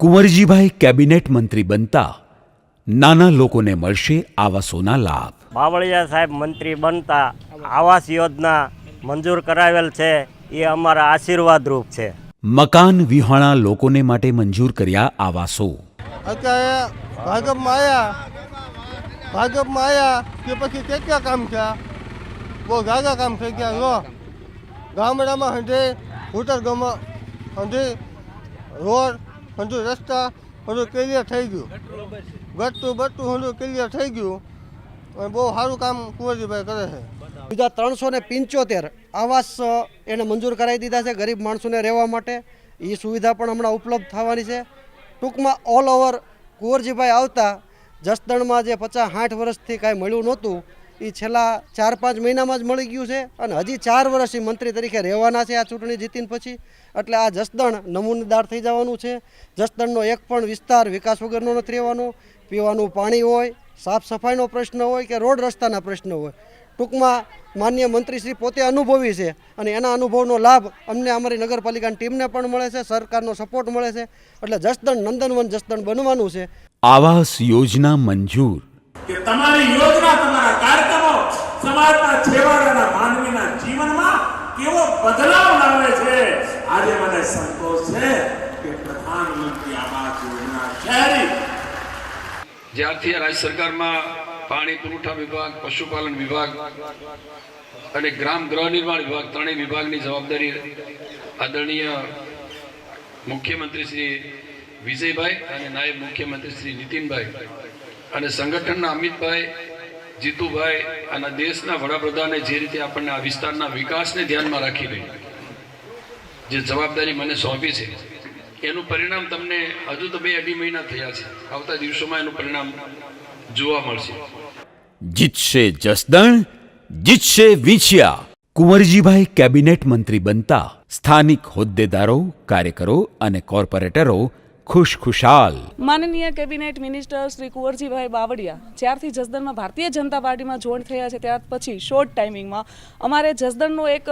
Kunvarjibhai cabinet મંત્રી બનતા નાના લોકોને મળશે આવાસોના લાભ. બાવળિયા સાહેબ મંત્રી બનતા આવાસ યોજના મંજૂર કરાવેલ છે એ અમારા આશીર્વાદરૂપ છે. મકાન વિહોણા લોકોને માટે મંજૂર કર્યા આવાસો. અત્યારે ભાજપમાં આવ્યા ભાજપમાં આવ્યા કે પછી કેટલા કામ થયા બહુ ગાગા કામ થઈ ગયા જો. ગામડામાં હંધે ઉત્તર ગામમાં હંધે રોડ હંધુ રસ્તા હજુ ક્લિયર થઈ ગયું. ગટતું બટતું હજુ ક્લિયર થઈ ગયું. અને બહુ સારું કામ કુંવરજીભાઈ કરે છે. બીજા ત્રણસો ને પંચોતેર આવાસ એને મંજૂર કરાવી દીધા છે ગરીબ માણસોને રહેવા માટે. એ સુવિધા પણ હમણાં ઉપલબ્ધ થવાની છે. ટૂંકમાં ઓલ ઓવર કુંવરજીભાઈ આવતા જસદણમાં જે પચાસ સાઠ વર્ષથી કાંઈ મળ્યું નહોતું એ છેલ્લા ચાર પાંચ મહિનામાં જ મળી ગયું છે અને હજી ચાર વર્ષથી મંત્રી તરીકે રહેવાના છે આ ચૂંટણી જીતીને પછી. એટલે આ જસદણ નમૂનેદાર થઈ જવાનું છે. જસદણનો એક પણ વિસ્તાર વિકાસ વગરનો નથી રહેવાનો. પીવાનું પાણી હોય સાફ સફાઈનો પ્રશ્ન હોય કે રોડ રસ્તાના પ્રશ્ન હોય. ટૂંકમાં માન્ય મંત્રીશ્રી પોતે અનુભવી છે અને એના અનુભવનો લાભ અમને અમારી નગરપાલિકાની ટીમને પણ મળે છે, સરકારનો સપોર્ટ મળે છે. એટલે જસદણ નંદનવન જસદણ બનવાનું છે. આવાસ યોજના મંજૂર. કે તમારી યોજના, તમારા કાર્યક્રમો સમાજના છેવાડાના, માનવીના જીવનમાં કેવો બદલાવ લાવે છે? આજે મને સંતોષ છે કે પ્રધાનમંત્રી આવાસ યોજના શહેરી જ્યારથી રાજ્ય સરકારમાં પાણી, પુરવઠા વિભાગ, પશુપાલન વિભાગ અને ગ્રામ ગૃહ નિર્માણ વિભાગ ત્રણેય વિભાગની જવાબદારી આદરણીય મુખ્યમંત્રી શ્રી વિજયભાઈ અને નાયબ મુખ્યમંત્રી શ્રી નીતિનભાઈ અને સંગઠનના અમિતભાઈ, જીતુભાઈ અને દેશના વડાપ્રધાને જે રીતે આપણને આ વિસ્તારના વિકાસને ધ્યાનમાં રાખીને જે જવાબદારી મને સોંપી છે, એનું પરિણામ તમને હજુ તો બે અઢી મહિના થયા છે. આવતા દિવસોમાં એનું પરિણામ જોવા મળશે. જીતશે જસદણ, જીતશે વિછિયા. કુંવરજીભાઈ કેબિનેટ મંત્રી બનતા સ્થાનિક હોદ્દેદારો, કાર્યકરો અને કોર્પોરેટરો ખુશખુશાલ. માનનીય કેબિનેટ મિનિસ્ટર શ્રી કુંવરજીભાઈ બાવળિયા, જ્યારથી જસદણમાં ભારતીય જનતા પાર્ટીમાં જોઈન થયા છે, ત્યાર પછી શોર્ટ ટાઈમિંગમાં અમારે જસદણનો એક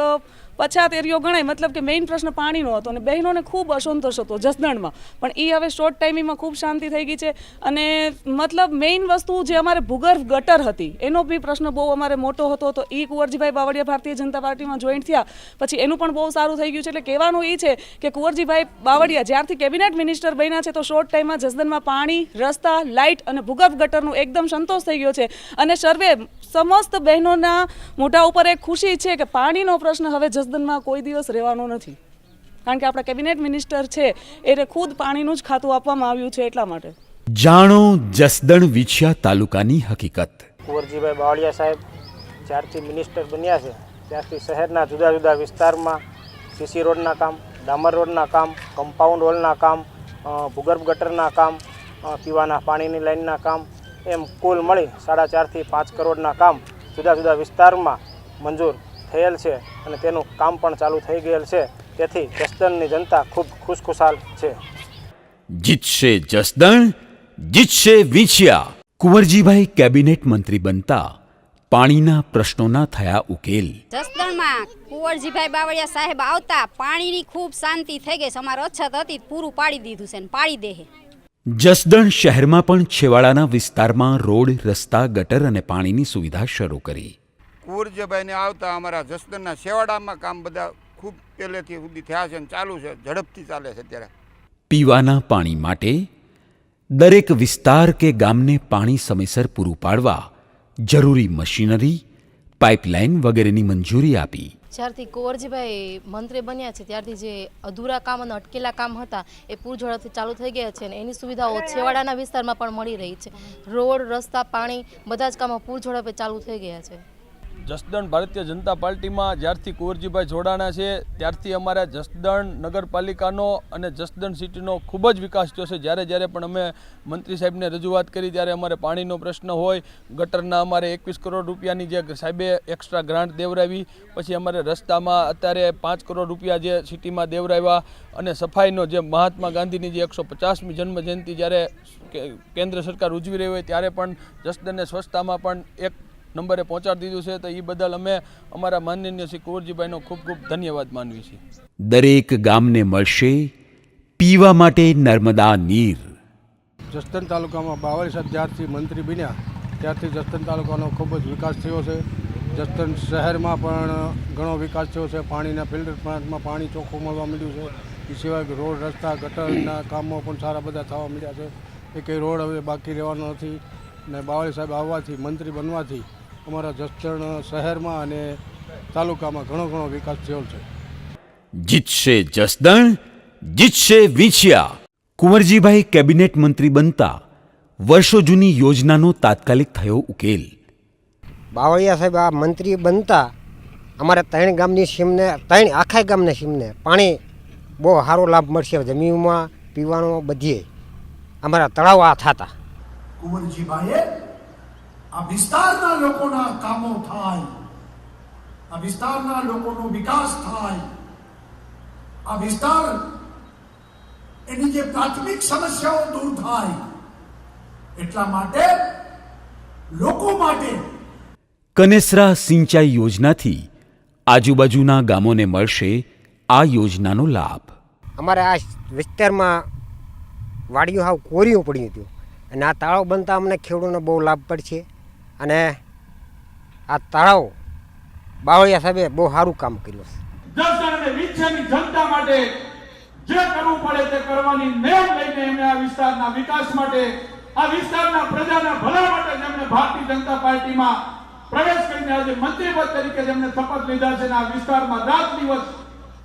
પછાત એરિયો ગણાય, મતલબ કે મેઇન પ્રશ્ન પાણીનો હતો અને બહેનોને ખૂબ અસંતોષ હતો જસદણમાં. પણ એ હવે શોર્ટ ટાઈમિંગમાં ખૂબ શાંતિ થઈ ગઈ છે અને મતલબ મેઇન વસ્તુ જે અમારે ભૂગર્ભ ગટર હતી, એનો બી પ્રશ્ન બહુ અમારે મોટો હતો. તો એ કુંવરજીભાઈ બાવળિયા ભારતીય જનતા પાર્ટીમાં જોઈન્ટ થયા. પછી એનું પણ બહુ સારું થઈ ગયું છે એટલે કહેવાનું એ છે કે કુંવરજીભાઈ બાવળિયા જ્યારથી કેબિનેટ મિનિસ્ટર બન્યા છે તો શોર્ટ ટાઈમમાં જસદણમાં પાણી, રસ્તા લાઇટ અને ભૂગર્ભ ગટરનું એકદમ સંતોષ થઈ ગયો છે. અને સર્વે સમસ્ત બહેનોના મોઢા ઉપર એક ખુશી છે કે પાણીનો પ્રશ્ન હવે જસદણમાં કોઈ દિવસ રહેવાનો નથી. કારણ કે આપણા કેબિનેટ મિનિસ્ટર છે એને ખુદ પાણીનું જ ખાતું આપવામાં આવ્યું છે એટલા માટે. જાણો જસદણ વિછિયા તાલુકાની હકીકત. કુંવરજીભાઈ બાવળિયા સાહેબ જ્યારથી મિનિસ્ટર બન્યા છે ત્યારથી શહેરના જુદા જુદા વિસ્તારમાં સીસી રોડના કામ ડામર રોડના કામ કમ્પાઉન્ડ હોલના કામ ભૂગર્ભ ગટરના કામ પીવાના પાણીની લાઇનના કામ એમ કુલ મળી સાડા ચારથી પાંચ કરોડના કામ જુદા જુદા વિસ્તારમાં મંજૂર થયેલ છે અને તેનું કામ પણ ચાલુ થઈ ગયેલ છે. તેથી જસદણની જનતા ખૂબ ખુશખુશાલ છે. જીતશે જસદણ જીતશે વિછિયા. કુંવરજીભાઈ કેબિનેટ મંત્રી બનતા પાણીના પ્રશ્નોના થયા ઉકેલ. જસદણમાં કુંવરજીભાઈ બાવળિયા સાહેબ આવતા પાણીની ખૂબ શાંતિ થઈ ગઈ. છે અમારે અછત હતી પૂરું પાડી દીધું છે ને પાડી દે જસદણ શહેરમાં પણ છેવાડાના વિસ્તારમાં રોડ રસ્તા ગટર અને પાણીની સુવિધા શરૂ કરી. કુંવરજીભાઈને આવતા અમારા જસદનના શેવાડામાં કામ બધા ખૂબ પહેલેથી સુધી થયા છે અને ચાલુ છે ઝડપથી ચાલે છે અત્યારે. પીવાના પાણી માટે દરેક વિસ્તાર કે ગામને પાણી સમયસર પૂરું પાડવા જરૂરી મશીનરી પાઇપલાઇન વગેરેની મંજૂરી આપી. જ્યારથી કુંવરજીભાઈ મંત્રી બન્યા છે ત્યારથી જે અધૂરા કામ અને અટકેલા કામ હતા એ પૂરઝડપથી ચાલુ થઈ ગયા છે અને એની સુવિધાઓ છેવાડાના વિસ્તારમાં પણ મળી રહી છે. રોડ રસ્તા પાણી બધા જ કામો પૂરઝડપે ચાલુ થઈ ગયા છે. જસદણ ભારતીય જનતા પાર્ટીમાં જ્યારથી કુંવરજીભાઈ જોડાણા છે, ત્યારથી અમારા જસદણ નગરપાલિકાનો અને જસદણ સિટીનો ખૂબ જ વિકાસ થયો છે. જ્યારે જ્યારે પણ અમે મંત્રી સાહેબને રજૂઆત કરી, ત્યારે અમારે પાણીનો પ્રશ્ન હોય, ગટરના અમારે એકવીસ કરોડ રૂપિયાની જે સાહેબે એક્સ્ટ્રા ગ્રાન્ટ દેવરાવી, પછી અમારે રસ્તામાં અત્યારે પાંચ કરોડ રૂપિયા જે સિટીમાં દેવરાવ્યા અને સફાઈનો જે મહાત્મા ગાંધીની જે એકસો પચાસમી જન્મ જયંતિ જ્યારે કેન્દ્ર સરકાર ઉજવી રહી હોય, ત્યારે પણ જસદણને સ્વચ્છતામાં પણ એક નંબરે પહોંચાડી દીધું છે તો એ બદલ અમે અમારા માનનીય શ્રી કુંવરજીભાઈનો ખૂબ ખૂબ ધન્યવાદ માનવી છીએ. દરેક ગામને મળશે પીવા માટે નર્મદા નીર. જસદણ તાલુકામાં બાવળી સાહેબ જ્યારથી મંત્રી બન્યા ત્યારથી જસદણ તાલુકાનો ખૂબ જ વિકાસ થયો છે. જસદણ શહેરમાં પણ ઘણો વિકાસ થયો છે. પાણીના ફિલ્ટર પ્લાન્ટમાં પાણી ચોખ્ખું મળવા મળ્યું છે. એ સિવાય રોડ રસ્તા ગટરના કામો પણ સારા બધા થવા મળ્યા છે. એ કંઈ રોડ હવે બાકી રહેવાનો નથી. ને બાવળી સાહેબ આવવાથી મંત્રી બનવાથી અમારા જસદણ શહેરમાં અને તાલુકામાં ઘણો ઘણો વિકાસ થયો છે. જીતશે જસદણ જીતશે વિંછિયા. કુંવરજીભાઈ કેબિનેટ મંત્રી બનતા વર્ષો જૂની યોજનાનો તાત્કાલિક થયો ઉકેલ. બાવળિયા સાહેબ આ મંત્રી બનતા અમારે ત્રણ ગામની સીમને ત્રણ આખા ગામના સીમને પાણી બહુ સારો લાભ મળશે જમીનમાં પીવાનો બધીએ અમારા તળાવ આ થતા. કુંવરજીભાઈએ આ વિસ્તારના લોકોના કામો થાય. આ વિસ્તારના લોકોનો વિકાસ થાય. આ વિસ્તાર એની જે પ્રાથમિક સમસ્યાઓ દૂર થાય. એટલા માટે લોકો માટે કનેસરા સિંચાઈ યોજનાથી આજુબાજુના ગામોને મળશે આ યોજનાનો લાભ. અમારે આ વિસ્તારમાં વાડીઓ હાવ કોરિયું પડ્યું હતું. અને આ તાળાવ બનતા અમને ખેડૂતોને બહુ લાભ પડશે. અને આ તળાવ બાવળિયા સાહેબે બહુ સારું કામ કર્યું છે. દર્શન અને વિછ્યાની જનતા માટે જે કરવું પડે તે કરવાની નેમ લઈને એમણે આ વિસ્તારના વિકાસ માટે આ વિસ્તારના પ્રજાના ભલા માટે જેમણે ભારતીય જનતા પાર્ટીમાં પ્રવેશ કરીને આજે મંત્રીપદ તરીકે જેમણે શપથ લીધા છે આ વિસ્તારમાં રાત દિવસ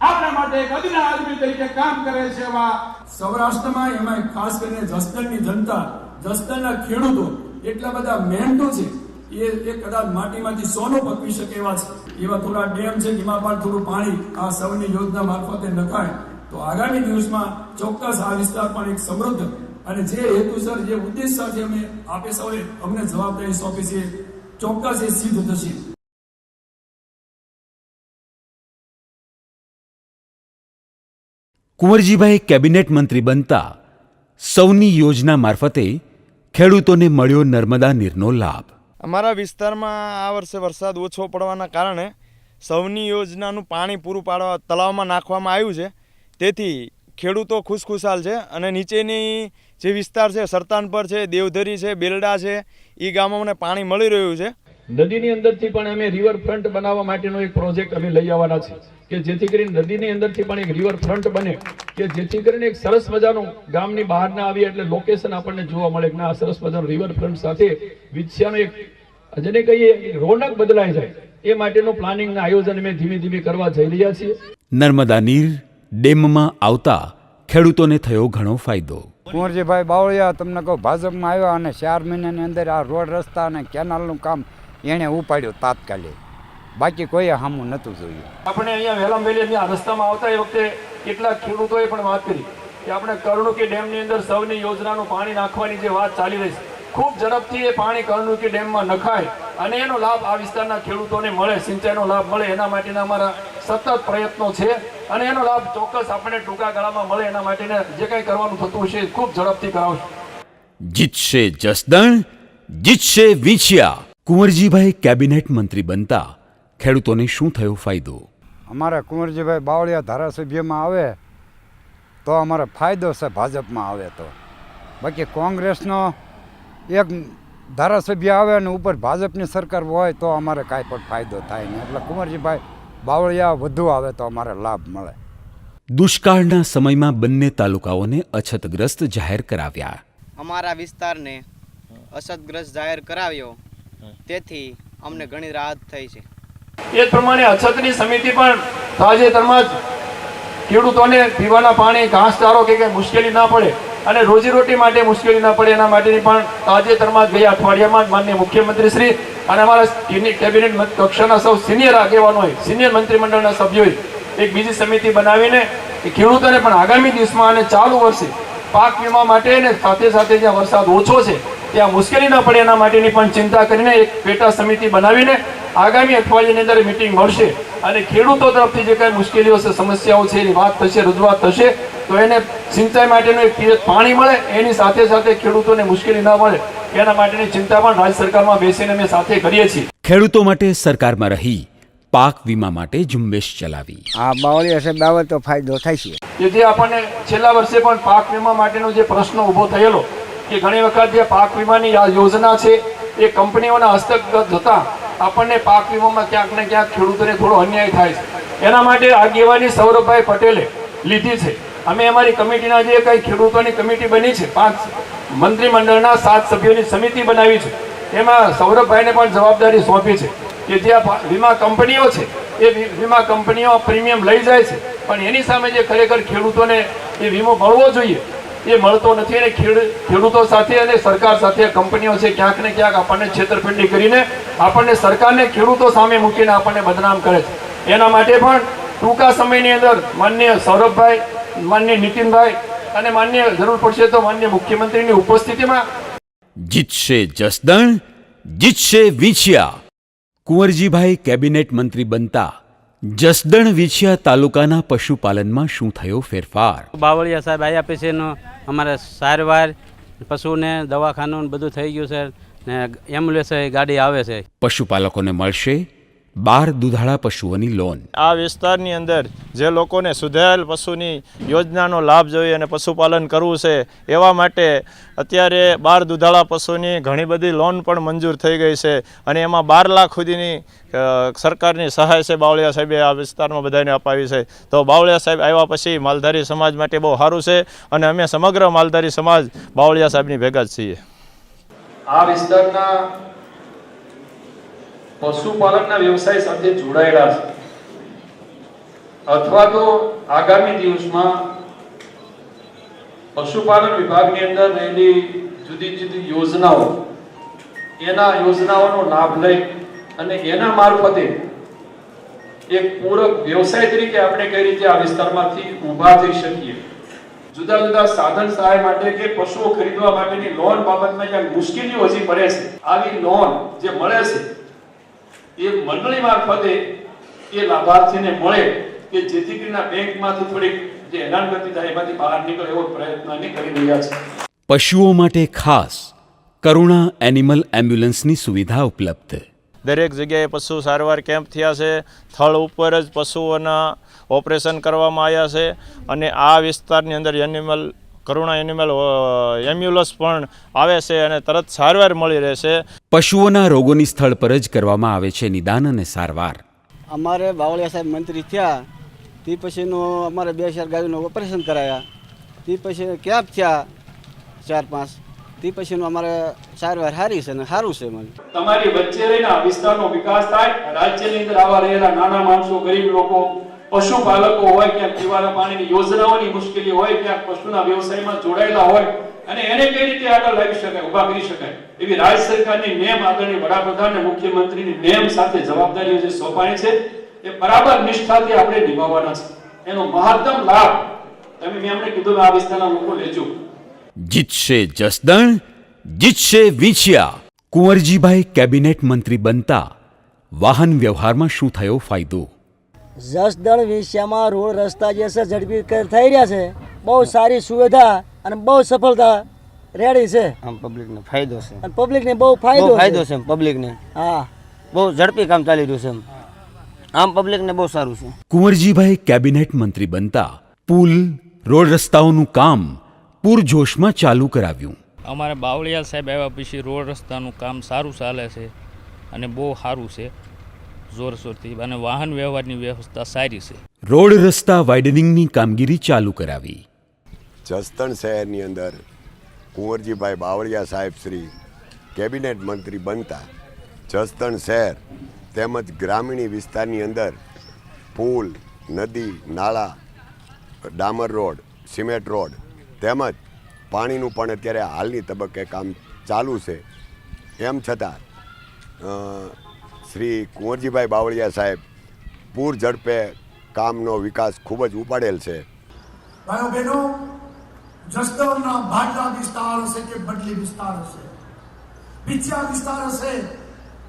આપણા માટે એક અદના આદમી તરીકે કામ કરે છે એવા સૌરાષ્ટ્રમાં એમાં ખાસ કરીને જસદણની જનતા જસદણના ખેડૂતો એટલા બધા મહેનતો છે એ એ કદાચ માટીમાંથી સોનું પકવી શકે એવા છે. એવા થોડા ડેમ છે એમાં પણ થોડું પાણી આ સૌની યોજના મારફતે નખાય. તો આગામી દિવસમાં ચોક્કસ આ વિસ્તાર પણ એક સમૃદ્ધ અને જે હેતુસર, જે ઉદ્દેશ સાથે અમે આપે સૌએ અમને જવાબદારી સોંપી છે, ચોક્કસ એ સિદ્ધ થશે. કુંવરજીભાઈ કેબિનેટ મંત્રી બનતા સૌની યોજના મારફતે ખેડૂતોને મળ્યો નર્મદા નીરનો લાભ. અમારા વિસ્તારમાં આ વર્ષે વરસાદ ઓછો પડવાના કારણે સૌની યોજનાનું પાણી પૂરું પાડવા તળાવમાં નાખવામાં આવ્યું છે. તેથી ખેડૂતો ખુશખુશાલ છે અને નીચેની જે વિસ્તાર છે, સરતાનપર છે, દેવધરી છે, બેલડા છે એ ગામોને પાણી મળી રહ્યું છે. નદીની અંદરથી પણ અમે રિવરફ્રન્ટ બનાવવા માટેનો એક પ્રોજેક્ટ અમે લઈ આવવાના છે કે જેથી કરીને નદીની અંદરથી પણ એક રિવરફ્રન્ટ બને કે જેથી કરીને એક સરસ મજાનું ગામની બહાર ના આવીએ એટલે લોકેશન આપણને જોવા મળે કે ના આ સરસ મજાનું રિવરફ્રન્ટ સાથે વિછ્યાનો એક જેને કહીએ રોનક બદલાઈ જાય. એ માટેનું પ્લાનિંગ આયોજન અમે ધીમે ધીમે કરવા જઈ રહ્યા છીએ. નર્મદા નીર ડેમમાં આવતા ખેડૂતોને થયો ઘણો ફાયદો. કુંવરજીભાઈ બાવળિયા તમને કહું ભાજપમાં આવ્યા અને ચાર મહિનાની અંદર આ રોડ રસ્તા અને કેનાલનું કામ એણે ઉપાડ્યું તાત્કાલિક. બાકી કોઈએ સામું નહોતું જોયું. આપણે અહીંયા વહેલામ વહેલી અહીંયા રસ્તામાં આવતા એ વખતે કેટલાક ખેડૂતોએ પણ વાત કરી કે આપણે કરણુકી ડેમની અંદર સૌની યોજનાનું પાણી નાખવાની જે વાત ચાલી રહી છે. ખૂબ ઝડપથી એ પાણી કરણુકી ડેમમાં નખાય અને એનો લાભ આ વિસ્તારના ખેડૂતોને મળે સિંચાઈનો લાભ મળે એના માટેના અમારા સતત પ્રયત્નો છે અને એનો લાભ ચોક્કસ આપણને ટૂંકા ગાળામાં મળે એના માટેને જે કંઈ કરવાનું થતું હશે એ ખૂબ ઝડપથી કરાવશું. જીતશે જસદણ જીતશે વિછિયા. કુંવરજીભાઈ કેબિનેટ મંત્રી બનતા ખેડૂતોને શું થયો ફાયદો? અમારા કુંવરજીભાઈ બાવળિયા ધારાસભ્યમાં આવે તો અમારો ફાયદો છે ભાજપમાં આવે તો. બાકી કોંગ્રેસનો એક ધારાસભ્ય આવે અને ઉપર ભાજપની સરકાર હોય તો અમારે કાંઈ પણ ફાયદો થાય નહીં. એટલે કુંવરજીભાઈ બાવળિયા વધુ આવે તો અમારે લાભ મળે. દુષ્કાળના સમયમાં બંને તાલુકાઓને અછતગ્રસ્ત જાહેર કરાવ્યા. અમારા વિસ્તારને અછતગ્રસ્ત જાહેર કરાવ્યો. તેથી અમને ઘણી રાહત થઈ છે. એ જ પ્રમાણે અછતની સમિતિ પણ તાજેતરમાં જ ખેડૂતોને પીવાના પાણી ઘાસચારો કે કંઈ મુશ્કેલી ના પડે અને રોજીરોટી માટે મુશ્કેલી ના પડે એના માટેની પણ તાજેતરમાં ગયા અઠવાડિયામાં માનનીય મુખ્યમંત્રી અને અમારા કેબિનેટ કક્ષાના સૌ સિનિયર આગેવાનોએ સિનિયર મંત્રીમંડળના સભ્યોએ એક બીજી સમિતિ બનાવીને એ ખેડૂતોને પણ આગામી દિવસમાં અને ચાલુ વર્ષે પાક વીમા માટે અને સાથે સાથે જ્યાં વરસાદ ઓછો છે, ત્યાં મુશ્કેલી ન પડે એના માટેની પણ ચિંતા કરીને એક પેટા સમિતિ બનાવીને આગામી અઠવાડિયાની અંદર મિટિંગ મળશે. અને ખેડૂતો તરફથી જે કાંઈ મુશ્કેલીઓ છે સમસ્યાઓ છે એની વાત થશે રજૂઆત થશે તો એને સિંચાઈ માટેનું એક પિયત પાણી મળે એની સાથે સાથે ખેડૂતોને મુશ્કેલી ન મળે એના માટેની ચિંતા પણ રાજ્ય સરકારમાં બેસીને અમે સાથે કરીએ છીએ. ખેડૂતો માટે સરકારમાં રહી પાક વીમા માટે ઝુંબેશ ચલાવી. આ બાવળી હશે બાવળ તો ફાયદો થાય છે. જેથી આપણને છેલ્લા વર્ષે પણ પાક વીમા માટેનો જે પ્રશ્ન ઊભો થયેલો કે ઘણી વખત જે પાક વીમાની આ યોજના છે એ કંપનીઓના હસ્તગત જતાં આપણને પાક વીમામાં ક્યાંક ને ક્યાંક ખેડૂતોને થોડો અન્યાય થાય છે. એના માટે આગેવાની સૌરભભાઈ પટેલે લીધી છે. અમે અમારી કમિટીના જે કંઈ ખેડૂતોની કમિટી બની છે, પાંચ મંત્રીમંડળના સાત સભ્યોની સમિતિ બનાવી છે, એમાં સૌરભભાઈને પણ જવાબદારી સોંપી છે કે જે વીમા કંપનીઓ છે, એ વીમા કંપનીઓ પ્રીમિયમ લઈ જાય છે. પણ એની સામે જે ખરેખર ખેડૂતોને એ વીમો મળવો જોઈએ એ મળતો નથી અને ખેડ- ખેડૂતો સાથે અને સરકાર સાથે, કંપનીઓ છે, ક્યાંક ને ક્યાંક આપણને છેતરપિંડી કરીને આપણને સરકારને ખેડૂતો સામે મૂકીને આપણને બદનામ કરે છે. એના માટે પણ ટૂંકા સમયની અંદર માન્ય સૌરભભાઈ માન્ય નીતિનભાઈ અને માન્ય જરૂર પડશે તો માન્ય મુખ્યમંત્રીની ઉપસ્થિતિમાં જીતશે જસદણ, જીતશે વિછિયા. કુંવરજીભાઈ કેબિનેટ મંત્રી બનતા જસદણ વિછિયા તાલુકાના પશુપાલનમાં શું થયો ફેરફાર? બાવળિયા સાહેબ આવ્યા પછીનો અમારે સારવાર પશુને દવાખાનું બધું થઈ ગયું છે ને એમ્બ્યુલન્સ ગાડી આવે છે. પશુપાલકોને મળશે બાર દુધાળા પશુઓની લોન. આ વિસ્તારની અંદર જે લોકોને સુધારેલ પશુની યોજનાનો લાભ જોઈએ અને પશુપાલન કરવું છે એવા માટે અત્યારે બાર દુધાળા પશુની ઘણી બધી લોન પણ મંજૂર થઈ ગઈ છે અને એમાં બાર લાખ સુધીની સરકારની સહાય છે બાવળિયા સાહેબે આ વિસ્તારમાં બધાને અપાવી છે. તો બાવળિયા સાહેબ આવ્યા પછી માલધારી સમાજ માટે બહુ સારું છે અને અમે સમગ્ર માલધારી સમાજ બાવળિયા સાહેબની ભેગા જ છીએ. આ વિસ્તારના પશુપાલનના વ્યવસાય સાથે જોડાયેલા છે. અથવા તો આગામી દિવસમાં પશુપાલન વિભાગની અંદર રહેલી જુદી જુદી યોજનાઓ, એના યોજનાઓનો લાભ લઈ અને એના મારફતે એક પૂરક વ્યવસાય તરીકે આપણે કઈ રીતે આ વિસ્તારમાંથી ઊભા થઈ શકીએ. જુદા જુદા સાધન સહાય માટે કે પશુઓ ખરીદવા માટેની લોન બાબતમાં જ્યાં મુશ્કેલીઓ હજી પડે છે. આવી લોન જે મળે છે એ મંડળી મારફતે એ લાભાર્થીને મળે કે જેથી કરીને બેંકમાંથી થોડીક જે હેરાનગતિ થાય એમાંથી બહાર નીકળે એવો પ્રયત્ન અમે કરી રહ્યા છે પશુઓ માટે ખાસ કરુણા એનિમલ એમ્બ્યુલન્સની સુવિધા ઉપલબ્ધ. દરેક જગ્યાએ પશુ સારવાર કેમ્પ થયા છે. સ્થળ ઉપર જ પશુઓના ઓપરેશન કરવામાં આવ્યા છે. અને આ વિસ્તારની અંદર એનિમલ કરુણા એનિમલ એમ્બ્યુલન્સ પણ આવે છે અને તરત સારવાર મળી રહેશે પશુઓના રોગોની સ્થળ પર જ કરવામાં આવે છે નિદાન અને સારવાર. અમારે બાવળિયા સાહેબ મંત્રી થયા તે પછીનું અમારે બે ચાર ગાયનું ઓપરેશન કરાયા. તે પછી કેબ થયા ચાર પાંચ. તે પછીનું અમારે સારવાર સારી છે ને સારું છે મને તમારી વચ્ચે રહીને આ વિસ્તારનો વિકાસ થાય રાજ્યની અંદર આવા રહેલા નાના માણસો ગરીબ લોકો પશુપાલકો હોય ક્યાંક પીવાના પાણીની યોજનાઓની મુશ્કેલી હોય ક્યાંક પશુના વ્યવસાયમાં જોડાયેલા હોય અને એને કઈ રીતે આગળ લાવી શકાય, ઊભા કરી શકાય, એવી રાજ્ય સરકારની નેમ આગળની વડાપ્રધાન અને મુખ્યમંત્રીની નેમ સાથે જવાબદારીઓ જે સોંપાણી છે, એ બરાબર નિષ્ઠાથી આપણે નિભાવવાના છે. એનો મહત્તમ લાભ તમે મેં અમને કીધું આ વિસ્તારના લોકો લેજો. જીતશે જસદણ, જીતશે વિછિયા. કુંવરજીભાઈ કેબિનેટ મંત્રી બનતા વાહન વ્યવહારમાં શું થયો ફાયદો? જસદણ વિષયમાં રોડ રસ્તા જે છે ઝડપી થઈ રહ્યા છે. બહુ સારી સુવિધા અને બહુ સફળતા રેડી છે. આમ પબ્લિકને ફાયદો છે. અને પબ્લિકને બહુ બહુ ફાયદો ફાયદો છે પબ્લિકને હા. બહુ ઝડપી કામ ચાલી રહ્યું છે એમ. આમ પબ્લિકને બહુ સારું છે. કુંવરજીભાઈ કેબિનેટ મંત્રી બનતા પુલ રોડ રસ્તાઓનું કામ પૂરજોશમાં ચાલુ કરાવ્યું. અમારે બાવળિયા સાહેબ આવ્યા પછી રોડ રસ્તાનું કામ સારું ચાલે છે અને બહુ સારું છે. જોરશોરથી અને વાહન વ્યવહારની વ્યવસ્થા સારી છે. રોડ રસ્તા વાઇડનિંગની કામગીરી ચાલુ કરાવી. જસદણ શહેરની અંદર કુંવરજીભાઈ બાવળિયા સાહેબ શ્રી કેબિનેટ મંત્રી બનતા જસદણ શહેર તેમજ ગ્રામીણ વિસ્તારની અંદર પુલ નદી નાળા ડામર રોડ સિમેન્ટ રોડ તેમજ પાણીનું પણ અત્યારે હાલની તબક્કે કામ ચાલુ છે. એમ છતાં શ્રી કુંવરજીભાઈ બાવળિયા સાહેબ, પૂર ઝડપે કામનો વિકાસ ખૂબ જ ઉપાડેલ છે. ભાઈઓ બહેનો, જસદણના ભાડલા વિસ્તાર હશે કે બદલી વિસ્તાર હશે? બીજા વિસ્તાર હશે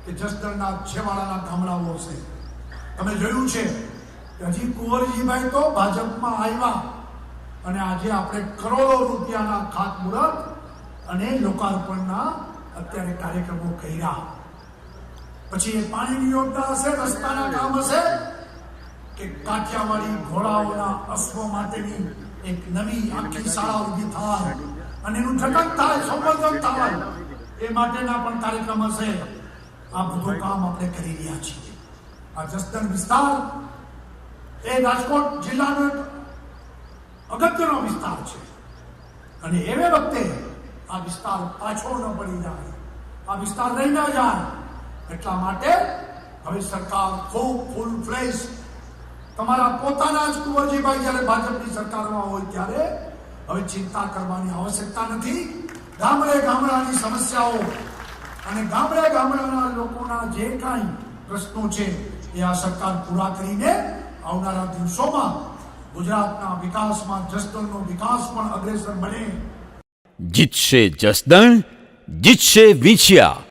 કે જસદણના છેવાડાના ગામડાઓ હશે? તમે જોયું છે કે હજી કુંવરજીભાઈ તો ભાજપમાં આવ્યા અને આજે આપણે કરોડો રૂપિયાના ખાતમુહૂર્ત અને લોકાર્પણના અત્યારે કાર્યક્રમો કર્યા. પછી એ પાણીની યોજના હશે, રસ્તાના કામ હશે કે કાઠિયાવાડી ઘોડાઓના અશ્વ માટેની એક નવી આખી શાળા ઊભી થાય અને એનું જતન થાય, સંવર્ધન થાય. એ માટેના પણ કાર્યક્રમ હશે. આ બધું કામ આપણે કરી રહ્યા છીએ. આ જસદણ વિસ્તાર એ રાજકોટ જિલ્લાનો અગત્યનો વિસ્તાર છે. અને એવે વખતે આ વિસ્તાર પાછો ન પડી જાય. આ વિસ્તાર રહી ન જાય. એટલા માટે હવે સરકાર ખૂબ ફૂલ ફ્લેશ. તમારા પોતાના જ કુંવરજીભાઈ જ્યારે ભાજપની સરકારમાં હોય ત્યારે હવે ચિંતા કરવાની આવશ્યકતા નથી. ગામડે ગામડાની સમસ્યાઓ અને ગામડે ગામડાના લોકોના જે કાંઈ પ્રશ્નો છે એ આ સરકાર પૂરા કરીને આવનારા દિવસોમાં ગુજરાતના વિકાસમાં જસદણનો વિકાસ પણ અગ્રેસર બને. જીતશે જસદણ, જીતશે વિંછિયા